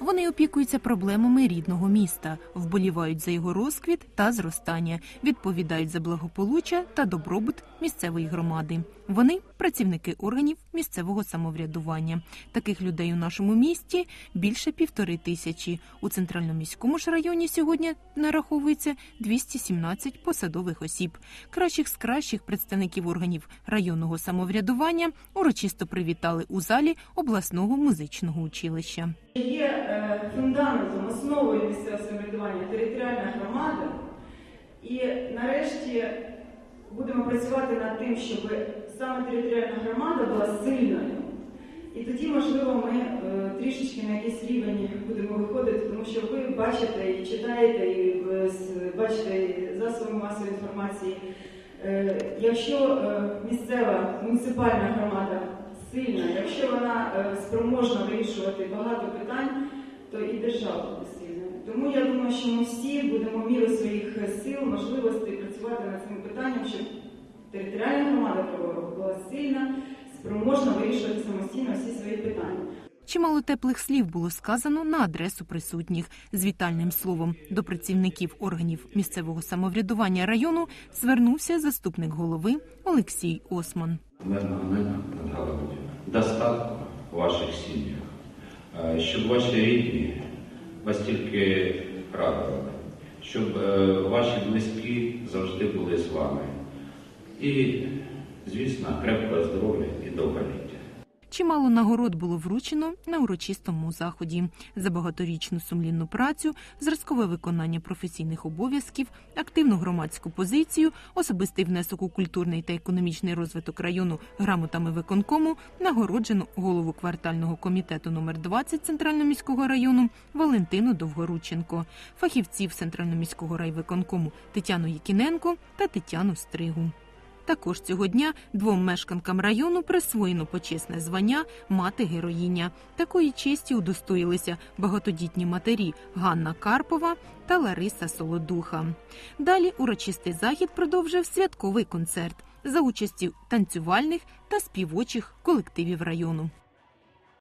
Вони опікуються проблемами рідного міста, вболівають за його розквіт та зростання, відповідають за благополуччя та добробут місцевої громади. Вони працівники органів місцевого самоврядування. Таких людей у нашому місті більше півтори тисячі. У центральному міському ж районі сьогодні нараховується 217 посадових осіб. Кращих з кращих представників органів районного самоврядування урочисто привітали у залі обласного музичного училища. Є е, фундаментом, основою місцевого самоврядування територіальна громада, і нарешті будемо працювати над тим, щоб саме територіальна громада була сильною. І тоді, можливо, ми е, трішечки на якийсь рівень будемо виходити, тому що ви бачите і читаєте, і бачите засоби масової інформації. Е, Якщо місцева муніципальна громада вона е, спроможна вирішувати багато питань, то і держава буде. Тому я думаю, що ми всі будемо в міру своїх сил, можливостей працювати над цим питанням, щоб територіальна громада була сильна, спроможна вирішувати самостійно всі свої питання. Чимало теплих слів було сказано на адресу присутніх. З вітальним словом до працівників органів місцевого самоврядування району звернувся заступник голови Олексій Осман. мирного неба над головою, достатку в ваших сім'ях, е, щоб ваші рідні вас тільки радували, щоб е, ваші близькі завжди були з вами. І, звісно, крепкого здоров'я і довголіття. Чимало нагород було вручено на урочистому заході за багаторічну сумлінну працю, зразкове виконання професійних обов'язків, активну громадську позицію, особистий внесок у культурний та економічний розвиток району грамотами виконкому, нагороджено голову квартального комітету номер 20 Центрального міського району Валентину Довгорученко, фахівців Центрального міського райвиконкому Тетяну Єкіненко та Тетяну Стригу. Також цього дня двом мешканкам району присвоєно почесне звання мати героїня. Такої честі удостоїлися багатодітні матері Ганна Карпова та Лариса Солодуха. Далі урочистий захід продовжив святковий концерт за участю танцювальних та співочих колективів району.